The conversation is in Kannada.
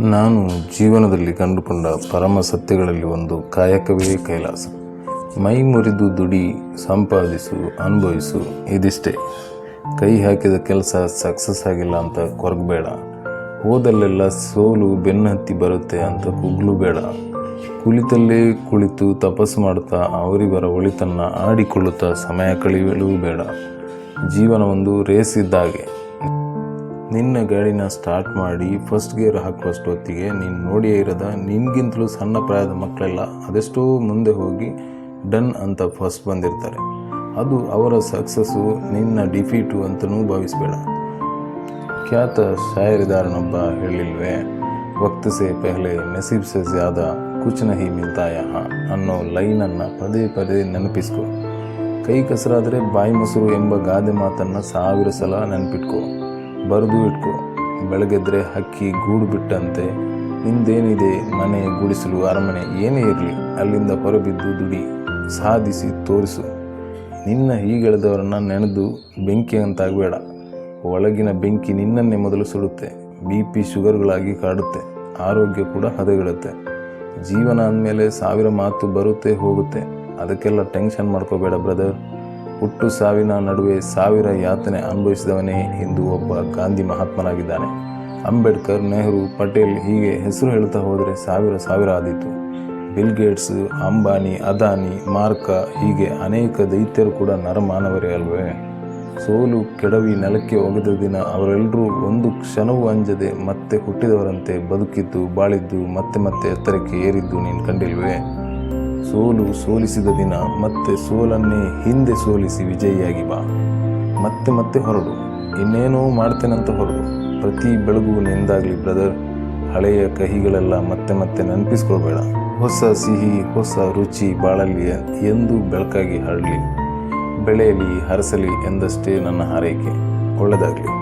ನಾನು ಜೀವನದಲ್ಲಿ ಕಂಡುಕೊಂಡ ಪರಮ ಸತ್ಯಗಳಲ್ಲಿ ಒಂದು ಕಾಯಕವೇ ಕೈಲಾಸ. ಮೈ ಮುರಿದು ದುಡಿ ಸಂಪಾದಿಸು, ಅನುಭವಿಸು, ಇದಿಷ್ಟೇ. ಕೈ ಹಾಕಿದ ಕೆಲಸ ಸಕ್ಸಸ್ ಆಗಿಲ್ಲ ಅಂತ ಕೊರಗಬೇಡ. ಹೋದಲ್ಲೆಲ್ಲ ಸೋಲು ಬೆನ್ನತ್ತಿ ಬರುತ್ತೆ ಅಂತ ಕುಗ್ಲು ಬೇಡ. ಕುಳಿತಲ್ಲೇ ಕುಳಿತು ತಪಸ್ಸು ಮಾಡುತ್ತಾ ಅವರಿವರ ಒಳಿತನ್ನು ಆಡಿಕೊಳ್ಳುತ್ತಾ ಸಮಯ ಕಳೆಯಲು ಬೇಡ. ಜೀವನ ಒಂದು ರೇಸ್ ಇದ್ದಾಗೆ ನಿನ್ನ ಗಾಡಿನ ಸ್ಟಾರ್ಟ್ ಮಾಡಿ ಫಸ್ಟ್ ಗೇರ್ ಹಾಕುವಷ್ಟು ಹೊತ್ತಿಗೆ ನೀನು ನೋಡಿಯೇ ಇರದ ನಿನ್ಗಿಂತಲೂ ಸಣ್ಣ ಪ್ರಾಯದ ಮಕ್ಕಳೆಲ್ಲ ಅದೆಷ್ಟೋ ಮುಂದೆ ಹೋಗಿ ಡನ್ ಅಂತ ಫಸ್ಟ್ ಬಂದಿರ್ತಾರೆ. ಅದು ಅವರ ಸಕ್ಸಸ್ಸು ನಿನ್ನ ಡಿಫೀಟು ಅಂತಲೂ ಭಾವಿಸಬೇಡ. ಖ್ಯಾತ ಶಾಯರಿದಾರನೊಬ್ಬ ಹೇಳಿಲ್ವೇ, ವಕ್ತ ಸೆ ಪೆಹಲೆ, ನಸೀಬ್ ಸೆ ಜ್ಯಾದ, ಕುಚ್ ಹಿ ಮಿಲ್ತಾಯ ಅನ್ನೋ ಲೈನನ್ನು ಪದೇ ಪದೇ ನೆನಪಿಸ್ಕೊ. ಕೈ ಕಸರಾದರೆ ಬಾಯಿ ಮೊಸರು ಎಂಬ ಗಾದೆ ಮಾತನ್ನು ಸಾವಿರ ಸಲ ನೆನಪಿಟ್ಕೋ. ಬರೆದು ಇಟ್ಕೋ. ಬೆಳಗೆದ್ರೆ ಹಕ್ಕಿ ಗೂಡು ಬಿಟ್ಟಂತೆ. ನಿಂದೇನಿದೆ ಮನೆ ಗುಡಿಸಲು ಅರಮನೆ? ಏನೇ ಇರಲಿ, ಅಲ್ಲಿಂದ ಹೊರಬಿದ್ದು ದುಡಿ, ಸಾಧಿಸಿ ತೋರಿಸು. ನಿನ್ನ ಹೀಗೆಳೆದವರನ್ನು ನೆನೆದು ಬೆಂಕಿ ಅಂತಾಗಬೇಡ. ಒಳಗಿನ ಬೆಂಕಿ ನಿನ್ನನ್ನೇ ಮೊದಲು ಸುಡುತ್ತೆ. ಬಿ ಪಿ ಶುಗರ್ಗಳಾಗಿ ಕಾಡುತ್ತೆ. ಆರೋಗ್ಯ ಕೂಡ ಹದಗೆಡುತ್ತೆ. ಜೀವನ ಅಂದಮೇಲೆ ಸಾವಿರ ಮಾತು ಬರುತ್ತೆ ಹೋಗುತ್ತೆ. ಅದಕ್ಕೆಲ್ಲ ಟೆನ್ಷನ್ ಮಾಡ್ಕೋಬೇಡ ಬ್ರದರ್. ಹುಟ್ಟು ಸಾವಿನ ನಡುವೆ ಸಾವಿರ ಯಾತನೆ ಅನುಭವಿಸಿದವನೇ ಇಂದು ಒಬ್ಬ ಗಾಂಧಿ ಮಹಾತ್ಮನಾಗಿದ್ದಾನೆ. ಅಂಬೇಡ್ಕರ್, ನೆಹರು, ಪಟೇಲ್ ಹೀಗೆ ಹೆಸರು ಹೇಳ್ತಾ ಹೋದರೆ ಸಾವಿರ ಸಾವಿರ ಆದೀತು. Bill Gates, Ambani, Adani, Mark ಹೀಗೆ ಅನೇಕ ದೈತ್ಯರು ಕೂಡ ನರಮಾನವರೇ ಅಲ್ವೇ? ಸೋಲು ಕೆಡವಿ ನೆಲಕ್ಕೆ ಒಗೆದ ದಿನ ಅವರೆಲ್ಲರೂ ಒಂದು ಕ್ಷಣವೂ ಅಂಜದೆ ಮತ್ತೆ ಹುಟ್ಟಿದವರಂತೆ ಬದುಕಿದ್ದು, ಬಾಳಿದ್ದು, ಮತ್ತೆ ಮತ್ತೆ ಎತ್ತರಕ್ಕೆ ಏರಿದ್ದು ನೀನು ಕಂಡಿಲ್ವೇ? ಸೋಲು ಸೋಲಿಸಿದ ದಿನ ಮತ್ತೆ ಸೋಲನ್ನೇ ಹಿಂದೆ ಸೋಲಿಸಿ ವಿಜಯಿಯಾಗಿ ಬಾ. ಮತ್ತೆ ಮತ್ತೆ ಹೊರಡು. ಇನ್ನೇನೋ ಮಾಡ್ತೇನಂತ ಹೊರಡು. ಪ್ರತಿ ಬೆಳಗು ನಿಂದಾಗಲಿ ಬ್ರದರ್, ಹಳೆಯ ಕಹಿಗಳೆಲ್ಲ ಮತ್ತೆ ಮತ್ತೆ ನೆನಪಿಸ್ಕೊಳ್ಬೇಡ. ಹೊಸ ಸಿಹಿ, ಹೊಸ ರುಚಿ ಬಾಳಲಿ ಎಂದು ಬೆಳಕಾಗಿ ಹರಡಲಿ. ಬೆಳೆಯಲಿ, ಹರಸಲಿ ಎಂದಷ್ಟೇ ನನ್ನ ಹಾರೈಕೆ. ಒಳ್ಳೆಯದಾಗಲಿ